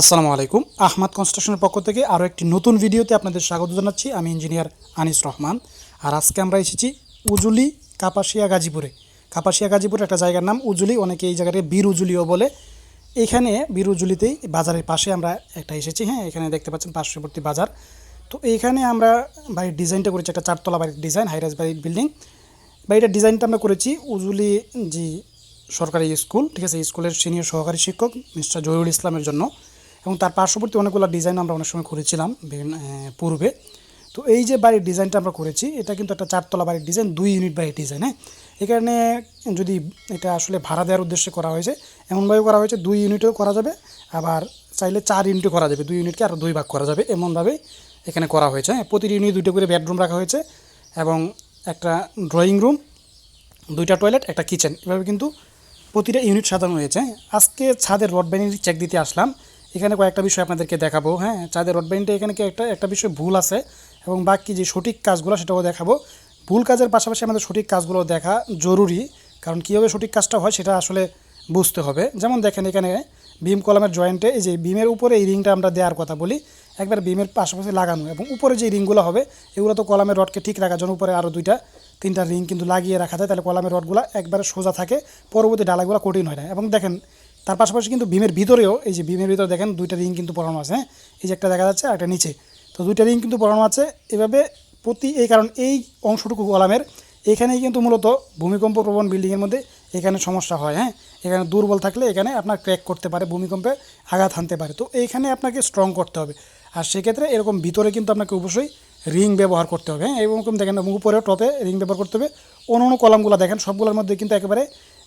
আসসালামু আলাইকুম। আহমাদ কনস্ট্রাকশনের পক্ষ থেকে আরও একটি নতুন ভিডিওতে আপনাদের স্বাগত জানাচ্ছি। আমি ইঞ্জিনিয়ার আনিস রহমান। আর আজকে আমরা এসেছি উজুলি কাপাসিয়া গাজীপুরে। কাপাসিয়া গাজীপুরে একটা জায়গার নাম উজুলি, অনেকে এই জায়গাটাকে বীর উজুলিও বলে। এখানে বীর উজুলিতেই বাজারের পাশে আমরা একটা এসেছি হ্যাঁ এখানে দেখতে পাচ্ছেন পার্শ্ববর্তী বাজার। তো এইখানে আমরা বাড়ির ডিজাইনটা করেছি, একটা চারতলা বাড়ির ডিজাইন হাইরাজ বাড়ির বিল্ডিং বাড়িটার ডিজাইনটা আমরা করেছি উজুলি জি সরকারি স্কুল, ঠিক আছে স্কুলের সিনিয়র সহকারী শিক্ষক মিস্টার জহিরুল ইসলামের জন্য। এবং তার পার্শ্ববর্তী অনেকগুলো ডিজাইন আমরা অনেক সময় করেছিলাম বিভিন্ন পূর্বে। তো এই যে বাড়ির ডিজাইনটা আমরা করেছি, এটা কিন্তু একটা চারতলা বাড়ির ডিজাইন দুই ইউনিট বাড়ির ডিজাইন হ্যাঁ? এখানে যদি এটা আসলে ভাড়া দেওয়ার উদ্দেশ্যে করা হয়েছে, এমনভাবে করা হয়েছে, দুই ইউনিটও করা যাবে, আবার চাইলে চার ইউনিটও করা যাবে, দুই ইউনিটকে আরও দুই ভাগ করা যাবে, এমনভাবে এখানে করা হয়েছে হ্যাঁ? প্রতিটি ইউনিট দুটো করে বেডরুম রাখা হয়েছে এবং একটা ড্রয়িং রুম দুইটা টয়লেট একটা কিচেন এভাবে কিন্তু প্রতিটা ইউনিট সাজানো হয়েছে আজকে ছাদের রড বাইনিং চেক দিতে আসলাম এখানে কয়েকটা বিষয় আপনাদেরকে দেখাবো হ্যাঁ? চাঁদের রড বাইনিংটা এখানে কি একটা একটা বিষয় ভুল আছে এবং বাকি যে সঠিক কাজগুলো সেটাও দেখাবো। ভুল কাজের পাশাপাশি আমাদের সঠিক কাজগুলো দেখা জরুরি, কারণ কীভাবে সঠিক কাজটা হয় সেটা আসলে বুঝতে হবে। যেমন দেখেন এখানে বিম কলামের জয়েন্টে এই যে বিমের উপরে এই রিংটা আমরা দেওয়ার কথা বলি, একবার বিমের পাশাপাশি লাগানো এবং উপরে যে রিংগুলো হবে, এগুলো তো কলামের রডকে ঠিক রাখার জন্য উপরে আরও দুইটা, তিনটা রিং কিন্তু লাগিয়ে রাখা যায়, তাহলে কলামের রডগুলো একবারে সোজা থাকে, পরবর্তী ডালাগুলো কঠিন হয় না। এবং দেখেন তার পাশাপাশি কিন্তু বিমের ভিতরেও, এই যে বিমের ভিতরে দেখেন দুইটা রিং কিন্তু পড়ানো আছে হ্যাঁ? এই যে একটা দেখা যাচ্ছে একটা নিচে। তো দুইটা রিং কিন্তু পড়ানো আছে। এভাবে প্রতি এই কারণ এই অংশটুকু কলামের, এখানেই কিন্তু মূলত ভূমিকম্প প্রবণ বিল্ডিংয়ের মধ্যে এখানে সমস্যা হয় হ্যাঁ? এখানে দুর্বল থাকলে এখানে আপনার ক্র্যাক করতে পারে, ভূমিকম্পে আঘাত হানতে পারে। তো এইখানে আপনাকে স্ট্রং করতে হবে। আর সেক্ষেত্রে এরকম ভিতরে কিন্তু আপনাকে অবশ্যই রিং ব্যবহার করতে হবে হ্যাঁ? এরকম দেখেন উপরেও টপে রিং ব্যবহার করতে হবে। অন্য অন্য কলামগুলো দেখেন, সবগুলোর মধ্যে কিন্তু একেবারে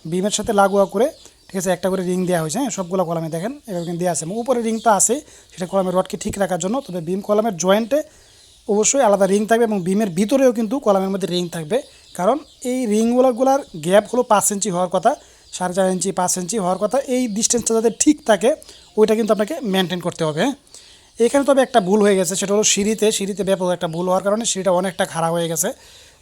বিমের সাথে লাগোয়া করে ঠিক আছে? একটা করে রিং দেওয়া হয়েছে হ্যাঁ? সবগুলো কলামে দেখেন এভাবে কিন্তু দেওয়া আছে উপরে রিংটা আছে, সেটা কলামের রডকে ঠিক রাখার জন্য। তবে বিম কলামের জয়েন্টে অবশ্যই আলাদা রিং থাকবে এবং বিমের ভিতরেও কিন্তু কলামের মধ্যে রিং থাকবে। কারণ এই রিংগুলোগুলার গ্যাপ হলো পাঁচ ইঞ্চি হওয়ার কথা, সাড়ে চার ইঞ্চি পাঁচ ইঞ্চি হওয়ার কথা। এই ডিস্টেন্সটা যাতে ঠিক থাকে, ওইটা কিন্তু আপনাকে মেনটেন করতে হবে হ্যাঁ? এখানে তবে একটা ভুল হয়ে গেছে, সেটা হলো সিঁড়িতে সিঁড়িতে ব্যাপক একটা ভুল হওয়ার কারণে সিঁড়িটা অনেকটা খারাপ হয়ে গেছে।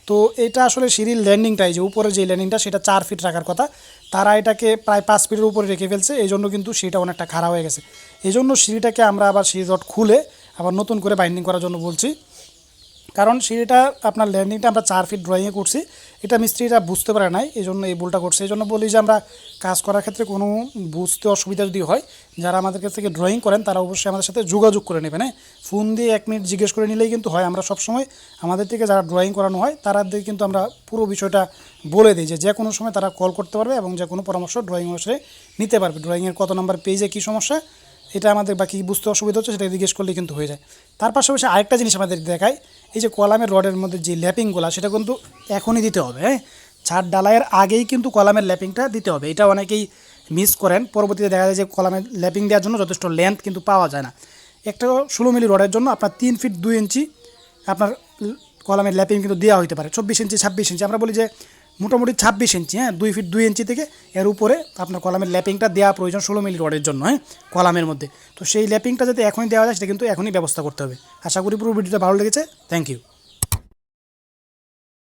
তো এটা আসলে সিঁড়ির ল্যান্ডিংটাই যে উপরে যে ল্যান্ডিংটা সেটা চার ফিট রাখার কথা। তারা এটাকে প্রায় পাঁচ ফিটের উপরে রেখে ফেলছে এই জন্য কিন্তু সিঁড়িটা অনেকটা খারাপ হয়ে গেছে। এই জন্য সিঁড়িটাকে আমরা আবার সিঁড়ি রড খুলে আবার নতুন করে বাইন্ডিং করার জন্য বলছি। কারণ সিঁড়িটা আপনার ল্যান্ডিংটা আমরা চার ফিট ড্রয়িংয়ে করছি। এটা মিস্ত্রিরা বুঝতে পারে নাই এই জন্য এই ভুলটা করছে। এই জন্য বলি যে আমরা কাজ করার ক্ষেত্রে কোনো বুঝতে অসুবিধা যদি হয়, যারা আমাদের কাছ থেকে ড্রয়িং করেন, তারা অবশ্যই আমাদের সাথে যোগাযোগ করে নেবেন হ্যাঁ? ফোন দিয়ে এক মিনিট জিজ্ঞেস করে নিলেই কিন্তু হয়। আমরা সবসময় আমাদের থেকে যারা ড্রয়িং করানো হয় তাদের কিন্তু আমরা পুরো বিষয়টা বলে দিই যে যে কোনো সময় তারা কল করতে পারবে এবং যে কোনো পরামর্শ ড্রয়িং অনুসারে নিতে পারবে। ড্রয়িংয়ের কত নম্বর পেজে কী সমস্যা এটা আমাদের বাকি বুঝতে অসুবিধা হচ্ছে, সেটা জিজ্ঞেস করলে কিন্তু হয়ে যায়। তার পাশাপাশি আরেকটা জিনিস আমাদের দেখায় এই যে কলামের রডের মধ্যে যে ল্যাপিংগুলো, সেটা কিন্তু এখনই দিতে হবে হ্যাঁ? ছাদ ডালাইয়ের আগেই কিন্তু কলামের ল্যাপিংটা দিতে হবে। এটা অনেকেই মিস করেন, পরবর্তীতে দেখা যায় যে কলামের ল্যাপিং দেওয়ার জন্য যথেষ্ট লেন্থ কিন্তু পাওয়া যায় না। একটা ষোলো মিলি রডের জন্য আপনার তিন ফিট দুই ইঞ্চি আপনার কলামের ল্যাপিং কিন্তু দেওয়া হতে পারে, চব্বিশ ইঞ্চি ছাব্বিশ ইঞ্চি আমরা বলি যে মোটামুটি ছাব্বিশ ইঞ্চি হ্যাঁ? দুই ফিট দুই ইঞ্চি থেকে এর উপরে আপনার কলামের ল্যাপিংটা দেওয়া প্রয়োজন ষোলো মিলি রডের জন্য হ্যাঁ? কলামের মধ্যে। তো সেই ল্যাপিংটা যাতে এখনই দেওয়া যায়, সেটা কিন্তু এখনই ব্যবস্থা করতে হবে। আশা করি পুরো ভিডিওটা ভালো লেগেছে। Thank you